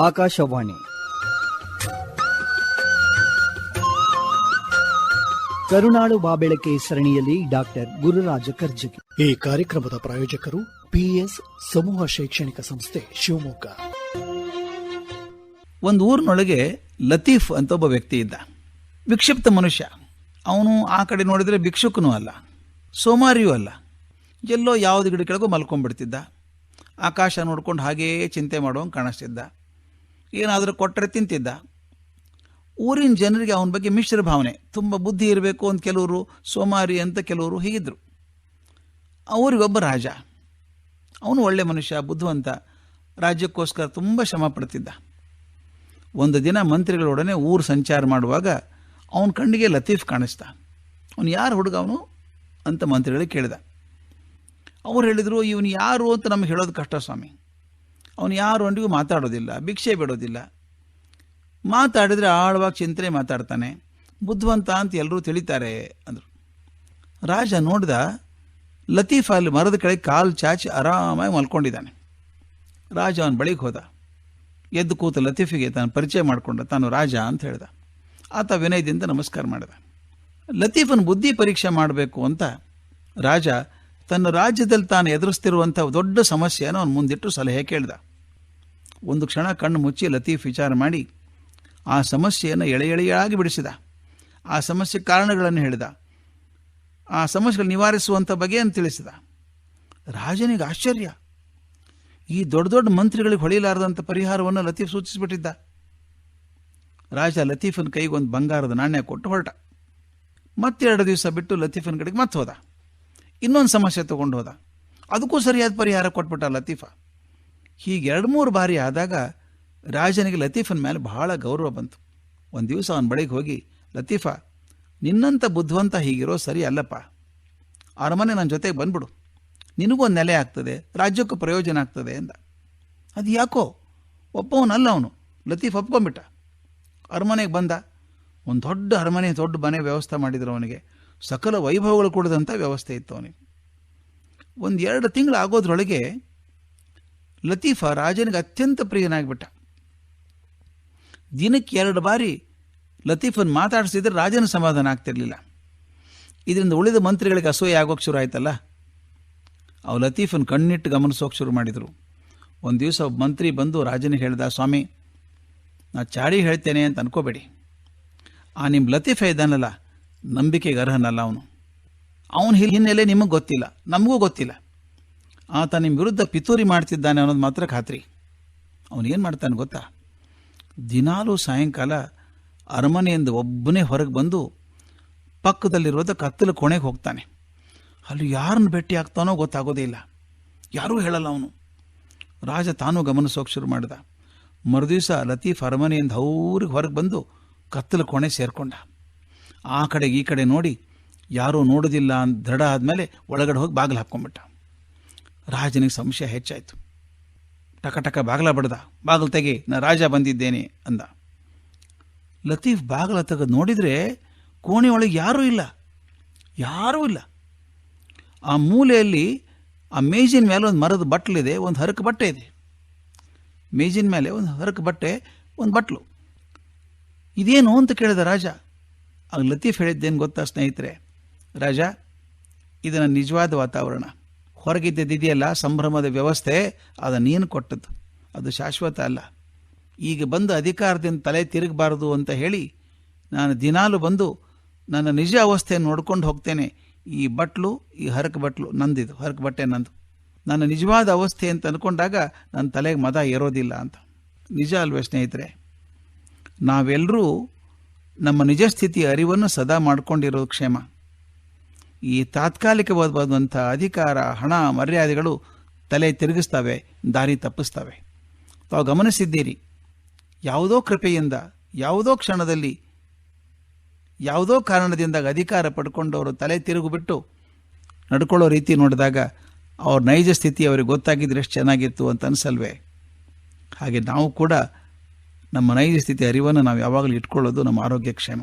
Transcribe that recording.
ಆಕಾಶವಾಣಿ. ಕರುಣಾಳು ಬಾಬೆಳಕೆ ಸರಣಿಯಲ್ಲಿ ಡಾಕ್ಟರ್ ಗುರುರಾಜ ಕರ್ಜಗಿ. ಈ ಕಾರ್ಯಕ್ರಮದ ಪ್ರಾಯೋಜಕರು ಪಿಎಸ್ ಸಮೂಹ ಶೈಕ್ಷಣಿಕ ಸಂಸ್ಥೆ ಶಿವಮೊಗ್ಗ. ಒಂದು ಊರಿನೊಳಗೆ ಲತೀಫ್ ಅಂತ ಒಬ್ಬ ವ್ಯಕ್ತಿ ಇದ್ದ. ವಿಕ್ಷಿಪ್ತ ಮನುಷ್ಯ. ಅವನು ಆ ಕಡೆ ನೋಡಿದರೆ ಭಿಕ್ಷುಕನೂ ಅಲ್ಲ ಸೋಮಾರಿಯೂ ಅಲ್ಲ. ಎಲ್ಲೋ ಯಾವ್ದು ಗಿಡ ಕೆಳಗೂ ಮಲ್ಕೊಂಡ್ಬಿಡ್ತಿದ್ದ. ಆಕಾಶ ನೋಡ್ಕೊಂಡು ಹಾಗೇ ಚಿಂತೆ ಮಾಡೋಂಗೆ ಕಾಣಿಸ್ತಿದ್ದ. ಏನಾದರೂ ಕೊಟ್ಟರೆ ತಿಂತಿದ್ದ. ಊರಿನ ಜನರಿಗೆ ಅವನ ಬಗ್ಗೆ ಮಿಶ್ರ ಭಾವನೆ. ತುಂಬ ಬುದ್ಧಿ ಇರಬೇಕು ಅಂತ ಕೆಲವರು, ಸೋಮಾರಿ ಅಂತ ಕೆಲವರು ಹೀಗಿದ್ರು. ಅವರಿಗೊಬ್ಬ ರಾಜ. ಅವನು ಒಳ್ಳೆ ಮನುಷ್ಯ, ಬುದ್ಧಿವಂತ. ರಾಜ್ಯಕ್ಕೋಸ್ಕರ ತುಂಬ ಶ್ರಮ ಪಡ್ತಿದ್ದ. ಒಂದು ದಿನ ಮಂತ್ರಿಗಳೊಡನೆ ಊರು ಸಂಚಾರ ಮಾಡುವಾಗ ಅವನ ಕಣ್ಣಿಗೆ ಲತೀಫ್ ಕಾಣಿಸ್ತ ಅವನು ಯಾರು ಹುಡುಗ ಅವನು ಅಂತ ಮಂತ್ರಿಗಳಿಗೆ ಕೇಳಿದ. ಅವ್ರು ಹೇಳಿದರು, ಇವನು ಯಾರು? ಅಂತ ನಮಗೆ ಹೇಳೋದು ಕಷ್ಟ ಸ್ವಾಮಿ. ಅವನು ಯಾರು ಅಂಡಿಗೂ ಮಾತಾಡೋದಿಲ್ಲ, ಭಿಕ್ಷೆ ಬಿಡೋದಿಲ್ಲ. ಮಾತಾಡಿದರೆ ಆಳವಾಗಿ ಚಿಂತನೆ ಮಾತಾಡ್ತಾನೆ. ಬುದ್ಧಿವಂತ ಅಂತ ಎಲ್ಲರೂ ತಿಳಿತಾರೆ ಅಂದರು. ರಾಜ ನೋಡಿದ ಲತೀಫ್ ಅಲ್ಲಿ ಮರದ ಕೆಳಗೆ ಕಾಲು ಚಾಚಿ ಆರಾಮಾಗಿ ಮಲ್ಕೊಂಡಿದ್ದಾನೆ. ರಾಜ ಅವನ ಬಳಿಗೆ ಹೋದ. ಎದ್ದು ಕೂತ ಲತೀಫಿಗೆ ತಾನು ಪರಿಚಯ ಮಾಡಿಕೊಂಡ, ತಾನು ರಾಜ ಅಂತ ಹೇಳ್ದ. ಆತ ವಿನಯದಿಂದ ನಮಸ್ಕಾರ ಮಾಡಿದ. ಲತೀಫನ್ ಬುದ್ಧಿ ಪರೀಕ್ಷೆ ಮಾಡಬೇಕು ಅಂತ ರಾಜ ತನ್ನ ರಾಜ್ಯದಲ್ಲಿ ತಾನು ಎದುರಿಸ್ತಿರುವಂಥ ದೊಡ್ಡ ಸಮಸ್ಯೆಯನ್ನು ಅವನು ಮುಂದಿಟ್ಟು ಸಲಹೆ ಕೇಳಿದ. ಒಂದು ಕ್ಷಣ ಕಣ್ಣು ಮುಚ್ಚಿ ಲತೀಫ್ ವಿಚಾರ ಮಾಡಿ, ಆ ಸಮಸ್ಯೆಯನ್ನು ಎಳೆ ಎಳೆಯಾಗಿ ಬಿಡಿಸಿದ. ಆ ಸಮಸ್ಯೆ ಕಾರಣಗಳನ್ನು ಹೇಳಿದ. ಆ ಸಮಸ್ಯೆಗಳು ನಿವಾರಿಸುವಂಥ ಬಗೆಯನ್ನು ತಿಳಿಸಿದ. ರಾಜನಿಗೆ ಆಶ್ಚರ್ಯ. ಈ ದೊಡ್ಡ ದೊಡ್ಡ ಮಂತ್ರಿಗಳಿಗೆ ಹೊಳಿಲಾರದಂಥ ಪರಿಹಾರವನ್ನು ಲತೀಫ್ ಸೂಚಿಸಿಬಿಟ್ಟಿದ್ದ. ರಾಜ ಲತೀಫನ ಒಂದು ಬಂಗಾರದ ನಾಣ್ಯ ಕೊಟ್ಟು ಹೊರಟ. ಮತ್ತೆರಡು ದಿವಸ ಬಿಟ್ಟು ಲತೀಫನ ಕಡೆಗೆ ಮತ್ತೆ ಹೋದ. ಇನ್ನೊಂದು ಸಮಸ್ಯೆ ತಗೊಂಡು ಹೋದ. ಅದಕ್ಕೂ ಸರಿಯಾದ ಪರಿಹಾರ ಕೊಟ್ಬಿಟ್ಟ ಲತೀಫ. ಹೀಗೆ ಎರಡು ಮೂರು ಬಾರಿ ಆದಾಗ ರಾಜನಿಗೆ ಲತೀಫನ ಮೇಲೆ ಬಹಳ ಗೌರವ ಬಂತು. ಒಂದು ದಿವಸ ಅವನ ಬಳಿಗೆ ಹೋಗಿ, ಲತೀಫ ನಿನ್ನಂಥ ಬುದ್ಧಿವಂತ ಹೀಗಿರೋ ಸರಿ ಅಲ್ಲಪ್ಪ. ಅರಮನೆ ನನ್ನ ಜೊತೆಗೆ ಬಂದ್ಬಿಡು. ಒಂದು ನೆಲೆ ಆಗ್ತದೆ, ರಾಜ್ಯಕ್ಕೂ ಪ್ರಯೋಜನ ಆಗ್ತದೆ ಅಂದ. ಅದು ಯಾಕೋ? ಒಪ್ಪವನಲ್ಲ ಅವನು. ಲತೀಫ್ ಒಪ್ಕೊಂಬಿಟ್ಟ ಅರಮನೆಗೆ ಬಂದ. ಒಂದು ದೊಡ್ಡ ಅರಮನೆ, ದೊಡ್ಡ ಮನೆ ವ್ಯವಸ್ಥೆ ಮಾಡಿದ್ರು ಅವನಿಗೆ. ಸಕಲ ವೈಭವಗಳು ಕೂಡದಂಥ ವ್ಯವಸ್ಥೆ ಇತ್ತು ಅವನಿಗೆ. ಒಂದು ಎರಡು ತಿಂಗಳು ಆಗೋದ್ರೊಳಗೆ ಲತೀಫ ರಾಜನಿಗೆ ಅತ್ಯಂತ ಪ್ರಿಯನಾಗಿಬಿಟ್ಟ. ದಿನಕ್ಕೆ ಎರಡು ಬಾರಿ ಲತೀಫನ್ ಮಾತಾಡಿಸಿದ್ರೆ ರಾಜನ ಸಮಾಧಾನ ಆಗ್ತಿರಲಿಲ್ಲ. ಇದರಿಂದ ಉಳಿದ ಮಂತ್ರಿಗಳಿಗೆ ಅಸೂಯೆ ಆಗೋಕೆ ಶುರು ಆಯ್ತಲ್ಲ? ಅವು ಲತೀಫನ್ ಕಣ್ಣಿಟ್ಟು ಗಮನಿಸೋಕೆ ಶುರು ಮಾಡಿದರು. ಒಂದು ದಿವಸ ಒಬ್ಬ ಮಂತ್ರಿ ಬಂದು ರಾಜನಿಗೆ ಹೇಳ್ದ, ಸ್ವಾಮಿ, ನಾ ಚಾಡಿ ಹೇಳ್ತೇನೆ ಅಂತ ಅನ್ಕೋಬೇಡಿ. ಆ ನಿಮ್ಮ ಲತೀಫ ಇದ್ದಾನಲ್ಲ, ನಂಬಿಕೆಗೆ ಅರ್ಹನಲ್ಲ ಅವನು. ಅವನ ಹಿನ್ನೆಲೆ ನಿಮಗೆ ಗೊತ್ತಿಲ್ಲ, ನಮಗೂ ಗೊತ್ತಿಲ್ಲ. ಆತ ನಿಮ್ಮ ವಿರುದ್ಧ ಪಿತೂರಿ ಮಾಡ್ತಿದ್ದಾನೆ ಅನ್ನೋದು ಮಾತ್ರ ಖಾತ್ರಿ. ಅವನು ಮಾಡ್ತಾನೆ ಗೊತ್ತಾ? ದಿನಾಲೂ ಸಾಯಂಕಾಲ ಅರಮನೆಯಿಂದ ಒಬ್ಬನೇ ಹೊರಗೆ ಬಂದು ಪಕ್ಕದಲ್ಲಿರೋದ ಕತ್ತಲು ಕೋಣೆಗೆ ಹೋಗ್ತಾನೆ. ಅಲ್ಲಿ ಯಾರನ್ನು ಭೇಟಿ ಆಗ್ತಾನೋ ಗೊತ್ತಾಗೋದೇ ಇಲ್ಲ. ಯಾರೂ ಹೇಳಲ್ಲ ಅವನು. ರಾಜ ತಾನೂ ಗಮನಿಸೋಕೆ ಶುರು ಮಾಡಿದ. ಮರುದಿವಸ ಲತೀಫ್ ಅರಮನೆಯಿಂದ ಅವ್ರಿಗೆ ಹೊರಗೆ ಬಂದು ಕತ್ತಲು ಕೋಣೆ ಸೇರಿಕೊಂಡ. ಆ ಕಡೆಗೆ ಈ ಕಡೆ ನೋಡಿ ಯಾರೂ ನೋಡೋದಿಲ್ಲ ಅಂತ ದೃಢ ಆದಮೇಲೆ ಒಳಗಡೆ ಹೋಗಿ ಬಾಗಿಲು ಹಾಕ್ಕೊಂಬಿಟ್ಟ ರಾಜನಿಗೆ ಸಂಶಯ ಹೆಚ್ಚಾಯಿತು. ಟಕ ಟಕ ಬಾಗಲ ಬಡ್ದ. ಬಾಗಿಲು ತೆಗಿ, ನಾ ರಾಜ ಬಂದಿದ್ದೇನೆ ಅಂದ. ಲತೀಫ್ ಬಾಗಲ ತೆಗೆದು ನೋಡಿದರೆ ಕೋಣೆ ಒಳಗೆ ಯಾರೂ ಇಲ್ಲ. ಯಾರೂ ಇಲ್ಲ. ಆ ಮೂಲೆಯಲ್ಲಿ ಆ ಮೇಜಿನ ಮೇಲೆ ಒಂದು ಮರದ ಬಟ್ಲಿದೆ ಒಂದು ಹರಕು ಬಟ್ಟೆ ಇದೆ. ಮೇಜಿನ ಮೇಲೆ ಒಂದು ಹರಕು ಬಟ್ಟೆ, ಒಂದು ಬಟ್ಲು. ಇದೇನು ಅಂತ ಕೇಳಿದ ರಾಜ. ಆಗ ಲತೀಫ್ ಹೇಳಿದ್ದೇನು ಗೊತ್ತಾ ಸ್ನೇಹಿತರೆ? ರಾಜ, ಇದು ನನ್ನ ನಿಜವಾದ ವಾತಾವರಣ. ಹೊರಗಿದ್ದದಿದೆಯಲ್ಲ ಸಂಭ್ರಮದ ವ್ಯವಸ್ಥೆ, ಅದು ನೀನು ಕೊಟ್ಟದ್ದು. ಅದು ಶಾಶ್ವತ ಅಲ್ಲ. ಈಗ ಬಂದು ಅಧಿಕಾರದಿಂದ ತಲೆ ತಿರುಗಬಾರದು ಅಂತ ಹೇಳಿ ನಾನು ದಿನಾಲು ಬಂದು ನನ್ನ ನಿಜ ಅವಸ್ಥೆಯನ್ನು ನೋಡ್ಕೊಂಡು ಹೋಗ್ತೇನೆ. ಈ ಬಟ್ಲು, ಈ ಹರಕು ಬಟ್ಲು ನಂದಿದು, ಹರಕು ಬಟ್ಟೆ ನಂದು. ನನ್ನ ನಿಜವಾದ ಅವಸ್ಥೆ ಅಂತ ಅಂದ್ಕೊಂಡಾಗ ನನ್ನ ತಲೆಗೆ ಮದ ಇರೋದಿಲ್ಲ ಅಂತ. ನಿಜ ಅಲ್ವೇ ಸ್ನೇಹಿತರೆ? ನಾವೆಲ್ಲರೂ ನಮ್ಮ ನಿಜ ಸ್ಥಿತಿಯ ಅರಿವನ್ನು ಸದಾ ಮಾಡ್ಕೊಂಡಿರೋದು ಕ್ಷೇಮ. ಈ ತಾತ್ಕಾಲಿಕವಾದಂಥ ಅಧಿಕಾರ, ಹಣ, ಮರ್ಯಾದೆಗಳು ತಲೆ ತಿರುಗಿಸ್ತವೆ, ದಾರಿ ತಪ್ಪಿಸ್ತವೆ. ತಾವು ಗಮನಿಸಿದ್ದೀರಿ, ಯಾವುದೋ ಕೃಪೆಯಿಂದ, ಯಾವುದೋ ಕ್ಷಣದಲ್ಲಿ, ಯಾವುದೋ ಕಾರಣದಿಂದ ಅಧಿಕಾರ ಪಡ್ಕೊಂಡವರು ತಲೆ ತಿರುಗಿಬಿಟ್ಟು ನಡ್ಕೊಳ್ಳೋ ರೀತಿ ನೋಡಿದಾಗ ಅವ್ರ ನೈಜ ಸ್ಥಿತಿ ಅವ್ರಿಗೆ ಗೊತ್ತಾಗಿದ್ರೆ ಎಷ್ಟು ಚೆನ್ನಾಗಿತ್ತು ಅಂತ ಅನಿಸಲ್ವೇ? ಹಾಗೆ ನಾವು ಕೂಡ ನಮ್ಮ ನೈಜ ಸ್ಥಿತಿ ಅರಿವನ್ನು ನಾವು ಯಾವಾಗಲೂ ಇಟ್ಕೊಳ್ಳೋದು ನಮ್ಮ ಆರೋಗ್ಯ ಕ್ಷೇಮ.